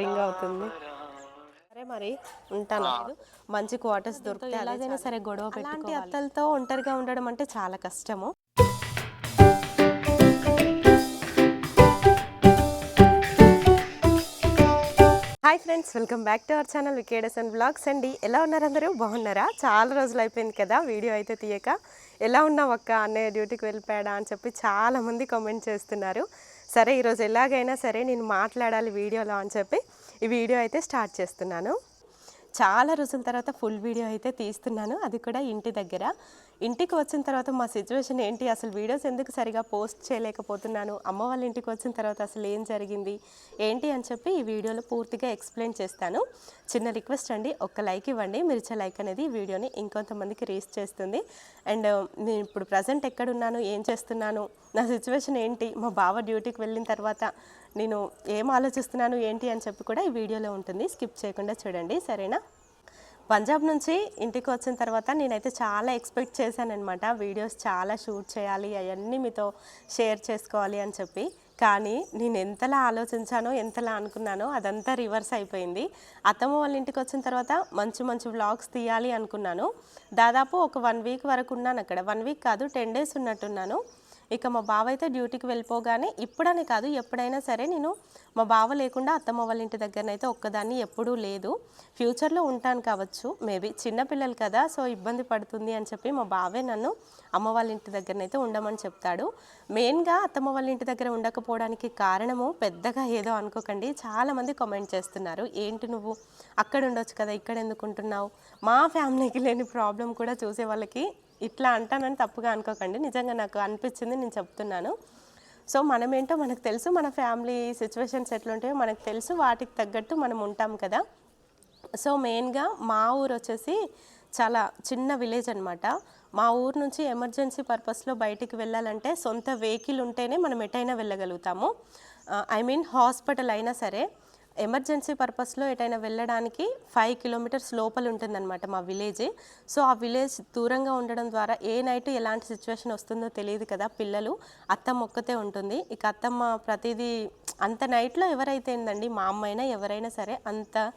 Ring అవుతుంది. సరే మరి ఉంటాను. మంచి క్వార్టర్స్ దొరికితే ఎలాగైనా సరే గొడవ పెట్టి అత్తలతో ఒంటరిగా ఉండడం అంటే చాలా కష్టము. Hi friends welcome back to our channel వికేడస్ and blogs. అండి ఎలా ఉన్నారు అందరూ? బాగున్నారా? చాలా రోజులు అయిపోయింది కదా వీడియో అయితే తీయక. ఎలా ఉన్నావు అక్క? అన్నయ్య డ్యూటీకి వెళ్ళిపోయాడా అని చెప్పి చాలా మంది కామెంట్ చేస్తున్నారు. సరే ఈరోజు ఎలాగైనా సరే నేను మాట్లాడాలి వీడియోలో అని చెప్పి ఈ వీడియో అయితే స్టార్ట్ చేస్తున్నాను. చాలా రోజుల తర్వాత ఫుల్ వీడియో అయితే తీస్తున్నాను. అది కూడా ఇంటి దగ్గర. ఇంటికి వచ్చిన తర్వాత మా సిచ్యువేషన్ ఏంటి? అసలు వీడియోస్ ఎందుకు సరిగా పోస్ట్ చేయలేకపోతున్నాను? అమ్మ వాళ్ళ ఇంటికి వచ్చిన తర్వాత అసలు ఏం జరిగింది? ఏంటి అని చెప్పి ఈ వీడియోలో పూర్తిగా ఎక్స్ప్లెయిన్ చేస్తాను. చిన్న రిక్వెస్ట్ అండి ఒక్క లైక్ ఇవ్వండి. మీరు ఇచ్చే లైక్ అనేది ఈ వీడియోని ఇంకొంతమందికి రీచ్ చేస్తుంది. అండ్ నేను ఇప్పుడు ప్రజెంట్ ఎక్కడున్నాను ఏం చేస్తున్నాను? నా సిచ్యువేషన్ ఏంటి? మా బావ డ్యూటీకి వెళ్ళిన తర్వాత నేను ఏం ఆలోచిస్తున్నాను ఏంటి అని చెప్పి కూడా ఈ వీడియోలో ఉంటుంది. స్కిప్ చేయకుండా చూడండి సరేనా? పంజాబ్ నుంచి ఇంటికి వచ్చిన తర్వాత నేనైతే చాలా ఎక్స్పెక్ట్ చేశానమాట వీడియోస్ చాలా షూట్ చేయాలి అవన్నీ మీతో షేర్ చేసుకోవాలి అని చెప్పి. కానీ నేను ఎంతలా ఆలోచించానో ఎంతలా అనుకున్నానో అదంతా రివర్స్ అయిపోయింది. అత్తమ్మ వాళ్ళ ఇంటికి వచ్చిన తర్వాత మంచి మంచి వ్లాగ్స్ తీయాలి అనుకున్నాను. దాదాపు ఒక వన్ వీక్ వరకు ఉన్నాను అక్కడ వన్ వీక్ కాదు టెన్ డేస్ ఉన్నట్టున్నాను. ఇక మా బావ అయితే డ్యూటీకి వెళ్ళిపోగానే ఇప్పుడనే కాదు ఎప్పుడైనా సరే నేను మా బావ లేకుండా అత్తమ్మ వాళ్ళ ఇంటి దగ్గరనైతే ఒక్కదాన్ని ఎప్పుడూ లేదు. ఫ్యూచర్లో ఉంటాను కావచ్చు మేబీ చిన్నపిల్లలు కదా సో ఇబ్బంది పడుతుంది అని చెప్పి మా బావే నన్ను అమ్మ వాళ్ళ ఇంటి దగ్గరనైతే ఉండమని చెప్తాడు. మెయిన్గా అత్తమ్మ వాళ్ళ ఇంటి దగ్గర ఉండకపోవడానికి కారణము పెద్దగా ఏదో అనుకోకండి. చాలామంది కామెంట్ చేస్తున్నారు ఏంటి నువ్వు? అక్కడ ఉండొచ్చు కదా ఇక్కడ ఎందుకు ఉంటున్నావు మా ఫ్యామిలీకి లేని ప్రాబ్లం కూడా చూసే వాళ్ళకి ఇట్లా అంటానని తప్పుగా అనుకోకండి. నిజంగా నాకు అనిపించింది నేను చెప్తున్నాను. సో మనం ఏంటో మనకు తెలుసు. మన ఫ్యామిలీ సిచ్యువేషన్స్ ఎట్లుంటాయో మనకు తెలుసు. వాటికి తగ్గట్టు మనం ఉంటాం కదా. సో మెయిన్గా మా ఊరు వచ్చేసి చాలా చిన్న విలేజ్ అనమాట మా ఊరు నుంచి ఎమర్జెన్సీ పర్పస్లో బయటికి వెళ్ళాలంటే సొంత వెహికల్ ఉంటేనే మనం ఎటైనా వెళ్ళగలుగుతాము. ఐ మీన్ హాస్పిటల్ అయినా సరే. ఎమర్జెన్సీ పర్పస్లో ఎటైనా వెళ్ళడానికి ఫైవ్ కిలోమీటర్స్ లోపల ఉంటుందన్నమాట మా విలేజ్. సో ఆ విలేజ్ దూరంగా ఉండడం ద్వారా ఏ నైట్ ఎలాంటి సిచ్యువేషన్ వస్తుందో తెలియదు కదా పిల్లలు. అత్తమ్మ ఒక్కతే ఉంటుంది. ఇక అత్తమ్మ ప్రతిదీ అంత నైట్లో ఎవరైతే ఏందండి మా అమ్మ ఎవరైనా సరే అంత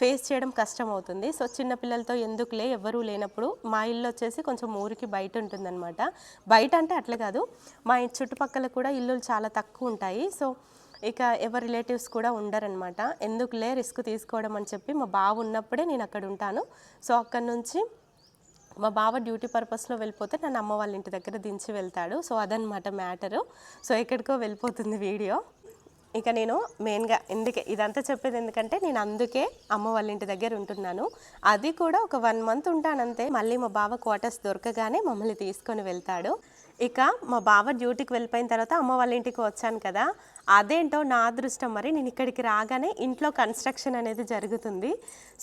ఫేస్ చేయడం కష్టం అవుతుంది సో చిన్న పిల్లలతో ఎందుకులే ఎవరూ లేనప్పుడు మా ఇల్లు వచ్చేసి కొంచెం ఊరికి బయట ఉంటుందన్నమాట. బయట అంటే అట్లా కాదు. మా చుట్టుపక్కల కూడా ఇల్లులు చాలా తక్కువ ఉంటాయి. సో ఇక ఎవరి రిలేటివ్స్ కూడా ఉండరనమాట ఎందుకులే రిస్క్ తీసుకోవడం అని చెప్పి మా బావ ఉన్నప్పుడే నేను అక్కడ ఉంటాను. సో అక్కడ నుంచి మా బావ డ్యూటీ పర్పస్లో వెళ్ళిపోతే నన్ను అమ్మ వాళ్ళ ఇంటి దగ్గర దించి వెళ్తాడు. సో అదనమాట మ్యాటరు. సో ఎక్కడికో వెళ్ళిపోతుంది వీడియో. ఇక నేను మెయిన్గా ఎందుకే ఇదంతా చెప్పేది ఎందుకంటే నేను అందుకే అమ్మ వాళ్ళ ఇంటి దగ్గర ఉంటున్నాను. అది కూడా ఒక వన్ మంత్ ఉంటానంతే. మళ్ళీ మా బావ క్వార్టర్స్ దొరకగానే మమ్మల్ని తీసుకొని వెళ్తాడు. ఇక మా బావ డ్యూటీకి వెళ్ళిపోయిన తర్వాత అమ్మ వాళ్ళ ఇంటికి వచ్చాను కదా. అదేంటో నా అదృష్టం మరి. నేను ఇక్కడికి రాగానే ఇంట్లో కన్స్ట్రక్షన్ అనేది జరుగుతుంది.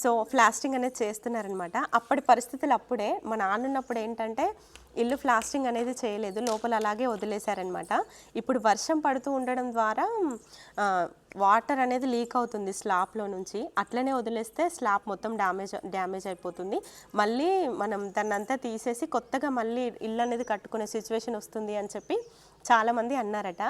సో ఫ్లాస్టింగ్ అనేది చేస్తున్నారనమాట. అప్పటి పరిస్థితులు అప్పుడే మా నాన్న ఉన్నప్పుడు ఏంటంటే ఇల్లు ప్లాస్టింగ్ అనేది చేయలేదు. లోపల అలాగే వదిలేశారనమాట. ఇప్పుడు వర్షం పడుతూ ఉండడం ద్వారా వాటర్ అనేది లీక్ అవుతుంది స్లాబ్లో నుంచి. అట్లనే వదిలేస్తే స్లాబ్ మొత్తం డ్యామేజ్ డ్యామేజ్ అయిపోతుంది. మళ్ళీ మనం దాన్నంతా తీసేసి కొత్తగా మళ్ళీ ఇల్లు అనేది కట్టుకునే సిచ్యువేషన్ వస్తుంది అని చెప్పి చాలామంది అన్నారట.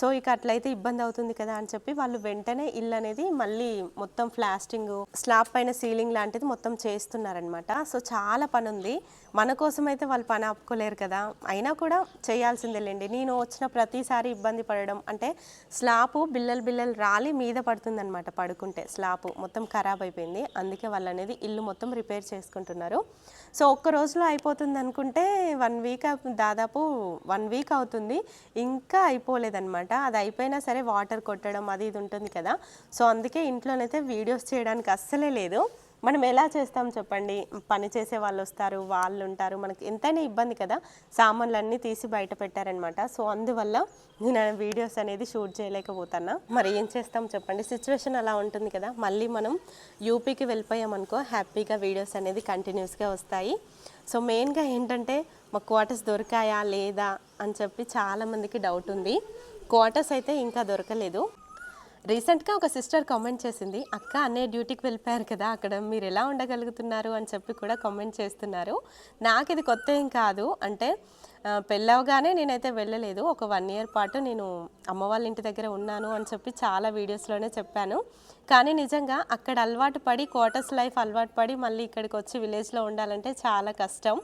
సో ఇక అట్లయితే ఇబ్బంది అవుతుంది కదా అని చెప్పి వాళ్ళు వెంటనే ఇల్లు అనేది మళ్ళీ మొత్తం ఫ్లాస్టింగ్ స్లాబ్ పైన సీలింగ్ లాంటిది మొత్తం చేస్తున్నారనమాట సో చాలా పని ఉంది మన కోసం అయితే వాళ్ళు పని ఆపుకోలేరు కదా. అయినా కూడా చేయాల్సిందేలేండి. నేను వచ్చిన ప్రతిసారి ఇబ్బంది పడడం అంటే స్లాపు బిల్లలు బిల్లలు రాలి మీద పడుతుందన్నమాట పడుకుంటే. స్లాపు మొత్తం ఖరాబ్ అయిపోయింది. అందుకే వాళ్ళు అనేది ఇల్లు మొత్తం రిపేర్ చేసుకుంటున్నారు. సో ఒక్క రోజులో అయిపోతుంది అనుకుంటే వన్ వీక్ దాదాపు వన్ వీక్ అవుతుంది. ఇంకా అయిపోలేదనమాట అది అయిపోయినా సరే వాటర్ కొట్టడం అది ఇది ఉంటుంది కదా. సో అందుకే ఇంట్లోనైతే వీడియోస్ చేయడానికి అస్సలే లేదు. మనం ఎలా చేస్తాం చెప్పండి? పని చేసే వాళ్ళు వస్తారు వాళ్ళు ఉంటారు. మనకి ఎంతైనా ఇబ్బంది కదా? సామాన్లు అన్నీ తీసి బయట పెట్టారనమాట. సో అందువల్ల నేను వీడియోస్ అనేది షూట్ చేయలేకపోతున్నా. మరి ఏం చేస్తాం చెప్పండి? సిచ్యువేషన్ అలా ఉంటుంది కదా? మళ్ళీ మనం యూపీకి వెళ్ళిపోయామనుకో హ్యాపీగా వీడియోస్ అనేది కంటిన్యూస్గా వస్తాయి. సో మెయిన్గా ఏంటంటే మా క్వార్టర్స్ దొరికాయా లేదా అని చెప్పి చాలామందికి డౌట్ ఉంది. క్వార్టర్స్ అయితే ఇంకా దొరకలేదు. రీసెంట్గా ఒక సిస్టర్ కామెంట్ చేసింది అక్క అన్నయ్య డ్యూటీకి వెళ్ళిపోయారు కదా అక్కడ మీరు ఎలా ఉండగలుగుతున్నారు? అని చెప్పి కూడా కామెంట్ చేస్తున్నారు. నాకు ఇది కొత్త ఏం కాదు. అంటే పెళ్ళవగానే నేనైతే వెళ్ళలేదు. ఒక వన్ ఇయర్ పాటు నేను అమ్మ వాళ్ళ ఇంటి దగ్గర ఉన్నాను అని చెప్పి చాలా వీడియోస్లోనే చెప్పాను. కానీ నిజంగా అక్కడ అలవాటు పడి క్వార్టర్స్ లైఫ్ అలవాటు పడి మళ్ళీ ఇక్కడికి వచ్చి విలేజ్లో ఉండాలంటే చాలా కష్టం.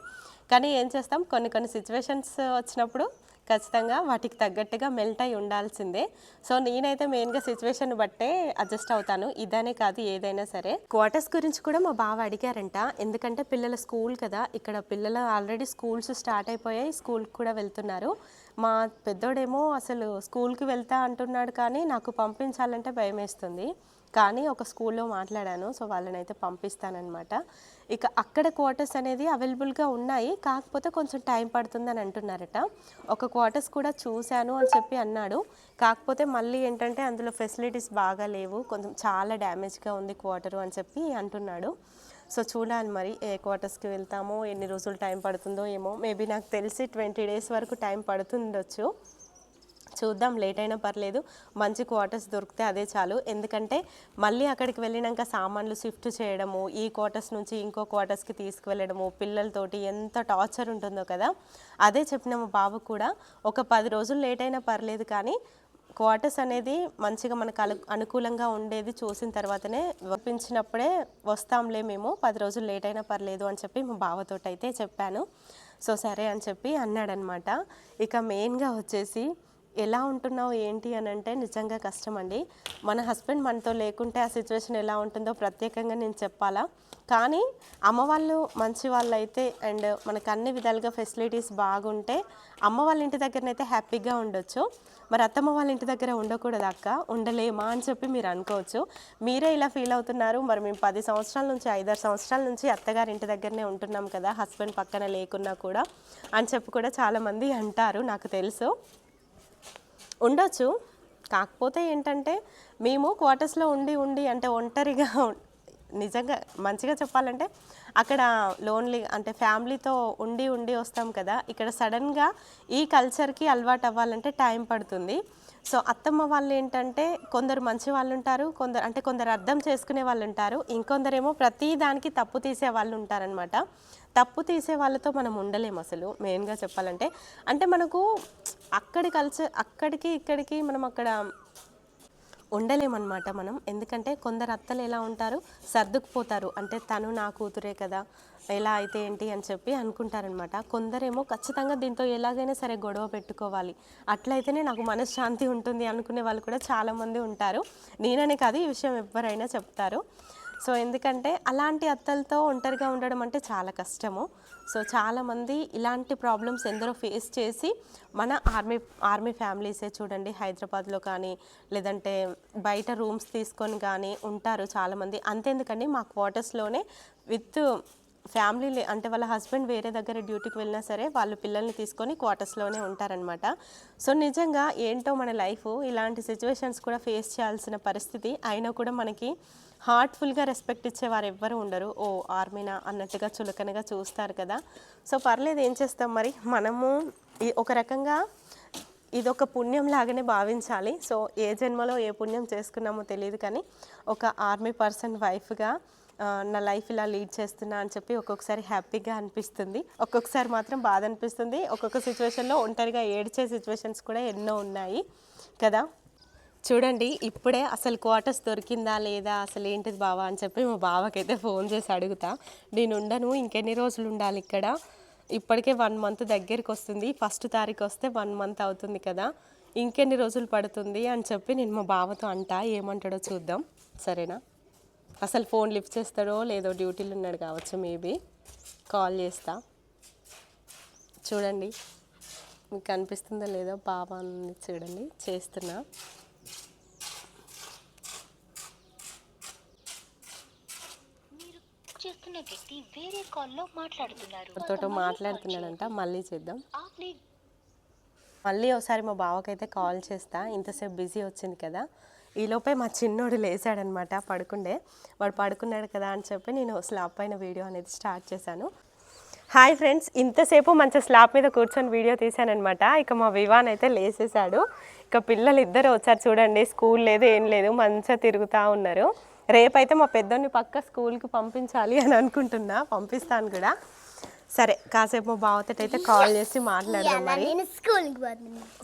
కానీ ఏం చేస్తాం? కొన్ని కొన్ని సిచ్యువేషన్స్ వచ్చినప్పుడు ఖచ్చితంగా వాటికి తగ్గట్టుగా మెల్ట్ అయి ఉండాల్సిందే. సో నేనైతే మెయిన్గా సిచ్యువేషన్ బట్టే అడ్జస్ట్ అవుతాను. ఇదనే కాదు ఏదైనా సరే. క్వార్టర్స్ గురించి కూడా మా బావ అడిగారంట. ఎందుకంటే పిల్లల స్కూల్ కదా. ఇక్కడ పిల్లలు ఆల్రెడీ స్కూల్స్ స్టార్ట్ అయిపోయాయి. స్కూల్కి కూడా వెళ్తున్నారు. మా పెద్దోడేమో అసలు స్కూల్కి వెళ్తా అంటున్నాడు కానీ నాకు పంపించాలంటే భయం వేస్తుంది కానీ ఒక స్కూల్లో మాట్లాడాను సో వాళ్ళని అయితే పంపిస్తానమాట ఇక అక్కడ క్వార్టర్స్ అనేది అవైలబుల్గా ఉన్నాయి కాకపోతే కొంచెం టైం పడుతుందని అంటున్నారట. ఒక క్వార్టర్స్ కూడా చూశాను అని చెప్పి అన్నాడు. కాకపోతే మళ్ళీ ఏంటంటే అందులో ఫెసిలిటీస్ బాగా లేవు కొంచెం చాలా డ్యామేజ్గా ఉంది క్వార్టరు అని చెప్పి అంటున్నాడు. సో చూడాలి మరి ఏ క్వార్టర్స్కి వెళ్తామో ఎన్ని రోజులు టైం పడుతుందో ఏమో. మేబీ నాకు తెలిసి ట్వంటీ డేస్ వరకు టైం పడుతుండొచ్చు. చూద్దాం లేట్ అయినా పర్లేదు. మంచి క్వార్టర్స్ దొరికితే అదే చాలు. ఎందుకంటే మళ్ళీ అక్కడికి వెళ్ళినాక సామాన్లు షిఫ్ట్ చేయడము ఈ క్వార్టర్స్ నుంచి ఇంకో క్వార్టర్స్కి తీసుకువెళ్ళడము పిల్లలతోటి ఎంత టార్చర్ ఉంటుందో కదా. అదే చెప్పిన మా బాబు కూడా ఒక పది రోజులు లేట్ అయినా పర్లేదు కానీ క్వార్టర్స్ అనేది మంచిగా మనకు అను అనుకూలంగా ఉండేది చూసిన తర్వాతనే ఒప్పించినప్పుడే వస్తాంలే మేము పది రోజులు లేట్ అయినా పర్లేదు అని చెప్పి మా బావతో అయితే చెప్పాను. సో సరే అని చెప్పి అన్నాడనమాట. ఇక మెయిన్గా వచ్చేసి ఎలా ఉంటున్నావు ఏంటి అని అంటే నిజంగా కష్టం అండి మన హస్బెండ్ మనతో లేకుంటే ఆ సిచ్యువేషన్ ఎలా ఉంటుందో ప్రత్యేకంగా నేను చెప్పాలా. కానీ అమ్మ వాళ్ళు మంచి వాళ్ళు అయితే అండ్ మనకు అన్ని విధాలుగా ఫెసిలిటీస్ బాగుంటే అమ్మ వాళ్ళ ఇంటి దగ్గరనైతే హ్యాపీగా ఉండొచ్చు. మరి అత్తమ్మ వాళ్ళ ఇంటి దగ్గర ఉండకూడదు అక్క? ఉండలేమా అని చెప్పి మీరు అనుకోవచ్చు. మీరే ఇలా ఫీల్ అవుతున్నారు. మరి మేము పది సంవత్సరాల నుంచి ఐదారు సంవత్సరాల నుంచి అత్తగారి ఇంటి దగ్గరనే ఉంటున్నాం కదా హస్బెండ్ పక్కన లేకున్నా కూడా అని చెప్పి కూడా చాలామంది అంటారు నాకు తెలుసు. ఉండొచ్చు. కాకపోతే ఏంటంటే మేము క్వార్టర్స్లో ఉండి ఉండి అంటే ఒంటరిగా నిజంగా మంచిగా చెప్పాలంటే అక్కడ లోన్లీ అంటే ఫ్యామిలీతో ఉండి ఉండి వస్తాం కదా. ఇక్కడ సడన్గా ఈ కల్చర్కి అలవాటు అవ్వాలంటే టైం పడుతుంది. సో అత్తమ్మ వాళ్ళు ఏంటంటే కొందరు మంచి వాళ్ళు ఉంటారు కొందరు అంటే కొందరు అర్థం చేసుకునే వాళ్ళు ఉంటారు ఇంకొందరేమో ప్రతి దానికి తప్పు తీసే వాళ్ళు ఉంటారనమాట తప్పు తీసే వాళ్ళతో మనం ఉండలేము అసలు మెయిన్గా చెప్పాలంటే. అంటే మనకు అక్కడి కల్చర్ అక్కడికి ఇక్కడికి మనం అక్కడ ఉండలేమన్నమాట మనం. ఎందుకంటే కొందరు అత్తలు ఎలా ఉంటారు? సర్దుకుపోతారు. అంటే తను నా కూతురే కదా ఎలా అయితే ఏంటి అని చెప్పి అనుకుంటారనమాట కొందరేమో ఖచ్చితంగా దీంతో ఎలాగైనా సరే గొడవ పెట్టుకోవాలి. అట్లయితేనే నాకు మనశ్శాంతి ఉంటుంది అనుకునే వాళ్ళు కూడా చాలామంది ఉంటారు. నేననే కాదు ఈ విషయం ఎవరైనా చెప్తారు. సో ఎందుకంటే అలాంటి అత్తలతో ఒంటరిగా ఉండడం అంటే చాలా కష్టము. సో చాలామంది ఇలాంటి ప్రాబ్లమ్స్ ఎందరో ఫేస్ చేసి మన ఆర్మీ ఆర్మీ ఫ్యామిలీసే చూడండి హైదరాబాద్లో కానీ లేదంటే బయట రూమ్స్ తీసుకొని కానీ ఉంటారు చాలామంది అంతేందుకండి మా క్వార్టర్స్లోనే విత్ ఫ్యామిలీ అంటే వాళ్ళ హస్బెండ్ వేరే దగ్గర డ్యూటీకి వెళ్ళినా సరే వాళ్ళు పిల్లల్ని తీసుకొని క్వార్టర్స్లోనే ఉంటారనమాట సో నిజంగా ఏంటో మన లైఫ్ ఇలాంటి సిచ్యువేషన్స్ కూడా ఫేస్ చేయాల్సిన పరిస్థితి అయినా కూడా మనకి హార్ట్ఫుల్గా రెస్పెక్ట్ ఇచ్చేవారు ఎవ్వరు ఉండరు. ఓ ఆర్మీనా అన్నట్టుగా చులకనగా చూస్తారు కదా. సో పర్లేదు ఏం చేస్తాం మరి? మనము ఒక రకంగా ఇది ఒక పుణ్యం లాగానే భావించాలి. సో ఏ జన్మలో ఏ పుణ్యం చేసుకున్నామో తెలియదు కానీ ఒక ఆర్మీ పర్సన్ వైఫ్గా నా లైఫ్ ఇలా లీడ్ చేస్తున్నా అని చెప్పి ఒక్కొక్కసారి హ్యాపీగా అనిపిస్తుంది. ఒక్కొక్కసారి మాత్రం బాధ అనిపిస్తుంది. ఒక్కొక్క సిచ్యువేషన్లో ఒంటరిగా ఏడ్చే సిచ్యువేషన్స్ కూడా ఎన్నో ఉన్నాయి కదా. చూడండి ఇప్పుడే అసలు క్వార్టర్స్ దొరికిందా లేదా అసలు ఏంటిది బావా అని చెప్పి మా బావకైతే ఫోన్ చేసి అడుగుతా. నేను ఉండను ఇంకెన్ని రోజులు ఉండాలి ఇక్కడ? ఇప్పటికే వన్ మంత్ దగ్గరికి వస్తుంది ఫస్ట్ తారీఖు వస్తే వన్ మంత్ అవుతుంది కదా ఇంకెన్ని రోజులు పడుతుంది అని చెప్పి నేను మా బావతో అంటా ఏమంటాడో చూద్దాం. సరేనా? అసలు ఫోన్ లిఫ్ట్ చేస్తాడో లేదో డ్యూటీలు ఉన్నాడు కావచ్చు మేబీ. కాల్ చేస్తా. చూడండి మీకు కనిపిస్తుందో లేదో బాబా అని చూడండి చేస్తున్నా మీరు చేస్తున్న వ్యక్తి వేరే కాల్లో మాట్లాడుతున్నారు ఎవరితోటో మాట్లాడుతున్నాడంట మళ్ళీ చేద్దాం आपने మళ్ళీ ఒకసారి మా బావకైతే కాల్ చేస్తా ఇంతసేపు బిజీ వచ్చింది కదా ఈలోపే మా చిన్నోడు లేచాడనమాట పడుకుండే వాడు పడుకున్నాడు కదా అని చెప్పి నేను స్లాబ్ పైన వీడియో అనేది స్టార్ట్ చేశాను హాయ్ ఫ్రెండ్స్ ఇంతసేపు మంచి స్లాబ్ మీద కూర్చొని వీడియో తీశానమాట ఇక మా వివాన్ అయితే లేసేసాడు ఇక పిల్లలు ఇద్దరు వచ్చారు చూడండి స్కూల్ లేదు ఏం లేదు మంచిగా తిరుగుతూ ఉన్నారు రేపైతే మా పెద్దోని పక్క స్కూల్కి పంపించాలి అని అనుకుంటున్నా. పంపిస్తాను కూడా. సరే కాసేపు మా బావతో అయితే కాల్ చేసి మాట్లాడదాం మరి. నేను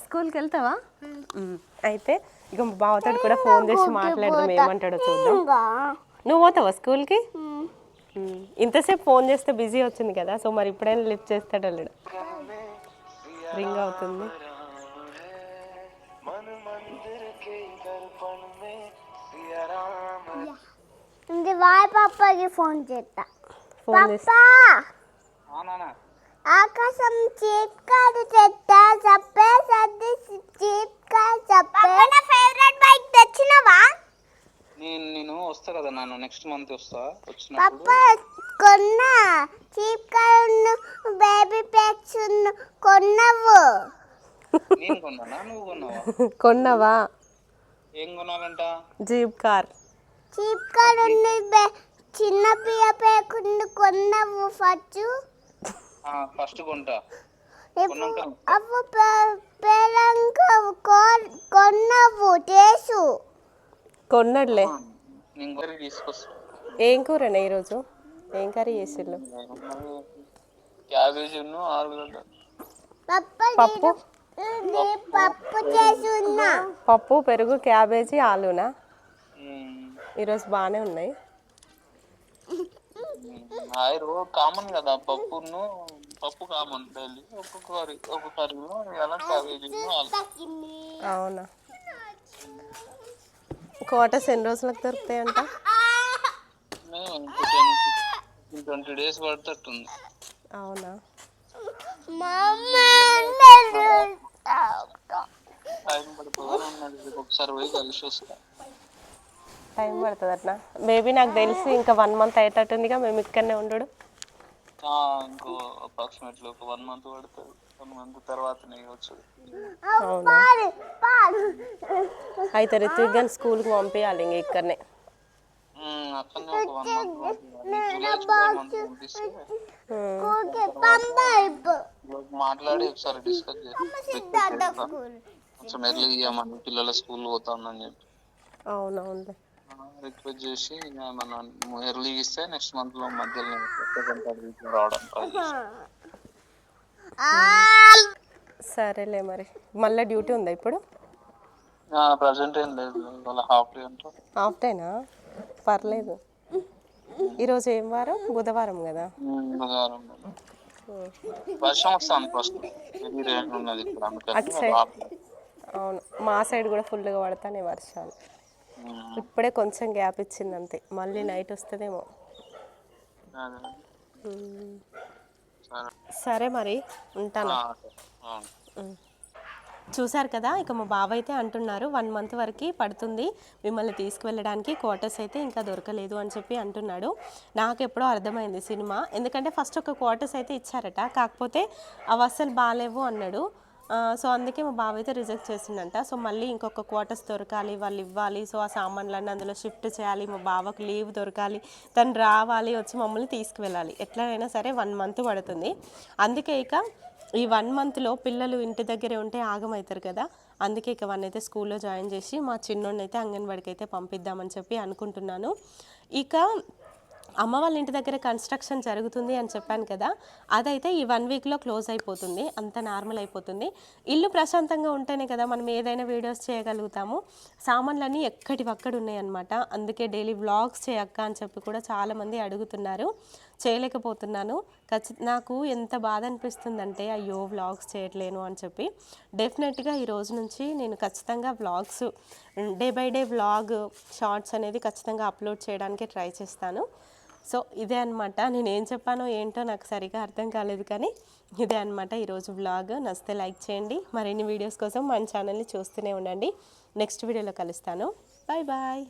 స్కూల్కి వెళ్తావా. అయితే ఇక మా బావతో కూడా ఫోన్ చేసి మాట్లాడదాం ఏమంటాడో చూద్దాం. నువ్వు పోతావా స్కూల్కి. ఇంతసేపు ఫోన్ చేస్తే బిజీ వచ్చింది కదా సో మరి ఇప్పుడైనా లిఫ్ట్ చేస్తాడో రింగ్ అవుతుంది. వాయ్ పాపకి ఫోన్ చేస్తా. ఫోన్ ఆకాశం చీప్ కాదు చెత్త చెప్పే సర్ది చీప్ కాదు చెప్పే. నా ఫేవరెట్ బైక్ తెచ్చినవా? నేను నేను వస్తా కదా నేను నెక్స్ట్ మంత్ వస్తా. వచ్చినప్పుడు పాపా కొన్నా. చీప్ కాదు బేబీ ప్యాక్స్ కొన్నావు నేను కొన్నానా? నువ్వు కొన్నావా? కొన్నావా? ఏం కొనాలంట? Jeep car. చీప్ కాదు చిన్న పిల్ల పేకుండు కొన్నావు ఫస్ట్? ఫస్ట్ కొంటా. అవ్వ పేరంక కొన్నావు టేసు. కొన్నాడులే. ఏం కూరనే ఈరోజు? ఏం కర్రీ చేసిళ్ళు? క్యాబేజీ ఆలుగడ్డ. పప్పు పప్పు? పప్పు చేసి పెరుగు క్యాబేజీ ఆలూనా. ఈరోజు బాగానే ఉన్నాయి. హాయ్ రో కామన్ కదా పప్పును పప్పు కామన్ డైలీ. ఒక్కొక్క కర్రీ ఒక్కొక్క కర్రీలో క్యాబేజీ ఆలు అవునా? కోటస్ ఎన్ని రోజులకు దొరుకుతాయంట? ట్వంటీ డేస్ పడుతుంది? అవునా ఒకసారి పోయి కలిసి వస్తా. టైం పడుతుంది అట్లా. బేబీ నాకు తెలిసి ఇంకా వన్ మంత్ అయ్యేటట్టుందిగా మేము ఇక్కడనే ఉండడు. ఆ, ఇంకో అప్రాక్సిమేట్లీ ఒక వన్ మంత్ పడుతుంది. వన్ మంత్ తర్వాత వచ్చుడు అవునా? అయితే రిత్విక్ గాని స్కూల్కి పంపించాలి ఇంక ఇక్కడనే. ఉమ్, అక్కడనే ఒక వన్ మంత్ మాట్లాడి. ఒకసారి డిస్కస్ కొంచెం ఎర్లీ ఇవ్వమని పిల్లల స్కూల్ పోతుందని చెప్పి. అవునవునులే. రిక్వెస్ట్ చేసి మనం ఎర్లీ ఇస్తే నెక్స్ట్ మంత్లో మధ్యలో రావడం. సరేలే మరి. మళ్ళీ డ్యూటీ ఉందా ఇప్పుడు? ఆ, ప్రజెంట్ ఏం లేదు. హాఫ్ డే అంటారు హాఫ్ డేనా పర్లేదు. ఈరోజు ఏం వారం? బుధవారం కదా? బుధవారం వర్షం వస్తుంది ఫస్ట్ ఉన్నది. అవును. మా సైడ్ కూడా ఫుల్గా పడతానే వర్షాలు. ఇప్పుడే కొంచెం గ్యాప్ ఇచ్చింది అంతే మళ్ళీ నైట్ వస్తుందేమో. సరే. మరి ఉంటాను. చూసారు కదా ఇక మా బావ అయితే అంటున్నారు వన్ మంత్ వరకు పడుతుంది. మిమ్మల్ని తీసుకువెళ్ళడానికి క్వార్టర్స్ అయితే ఇంకా దొరకలేదు అని చెప్పి అంటున్నాడు. నాకు ఎప్పుడో అర్థమైంది సినిమా. ఎందుకంటే ఫస్ట్ ఒక క్వార్టర్స్ అయితే ఇచ్చారట. కాకపోతే అవి అస్సలు బాగాలేవు అన్నాడు. సో అందుకే మా బావ అయితే రిజెక్ట్ చేసిండంట. సో మళ్ళీ ఇంకొక క్వార్టర్స్ దొరకాలి వాళ్ళు ఇవ్వాలి. సో ఆ సామాన్లన్నీ అందులో షిఫ్ట్ చేయాలి. మా బావకు లీవ్ దొరకాలి. తను రావాలి వచ్చి మమ్మల్ని తీసుకువెళ్ళాలి. ఎట్లనైనా సరే వన్ మంత్ పడుతుంది. అందుకే ఇక ఈ వన్ మంత్లో పిల్లలు ఇంటి దగ్గరే ఉంటే ఆగమవుతారు కదా. అందుకే ఇక వన్ అయితే స్కూల్లో జాయిన్ చేసి మా చిన్నోడిని అయితే అంగన్వాడికి అయితే పంపిద్దామని చెప్పి అనుకుంటున్నాను. ఇక అమ్మ వాళ్ళ ఇంటి దగ్గర కన్స్ట్రక్షన్ జరుగుతుంది అని చెప్పాను కదా అదైతే ఈ వన్ వీక్లో క్లోజ్ అయిపోతుంది అంత నార్మల్ అయిపోతుంది. ఇల్లు ప్రశాంతంగా ఉంటేనే కదా మనం ఏదైనా వీడియోస్ చేయగలుగుతాము. సామాన్లన్నీ ఎక్కడివక్కడ ఉన్నాయన్నమాట. అందుకే డైలీ వ్లాగ్స్ చేయక్క అని చెప్పి కూడా చాలామంది అడుగుతున్నారు. చేయలేకపోతున్నాను. ఖచ్చిత నాకు ఎంత బాధ అనిపిస్తుందంటే అయ్యో వ్లాగ్స్ చేయట్లేను అని చెప్పి. డెఫినెట్గా ఈ రోజు నుంచి నేను ఖచ్చితంగా vlogs day by day vlog shorts అనేది ఖచ్చితంగా అప్లోడ్ చేయడానికి ట్రై చేస్తాను. సో ఇదే అనమాట నేను ఏం చెప్పానో ఏంటో నాకు సరిగా అర్థం కాలేదు కానీ ఇదే అనమాట ఈరోజు వ్లాగ్. నచ్చితే లైక్ చేయండి. మరిన్ని వీడియోస్ కోసం మన ఛానల్ని చూస్తూనే ఉండండి. నెక్స్ట్ వీడియోలో కలుస్తాను. Bye bye.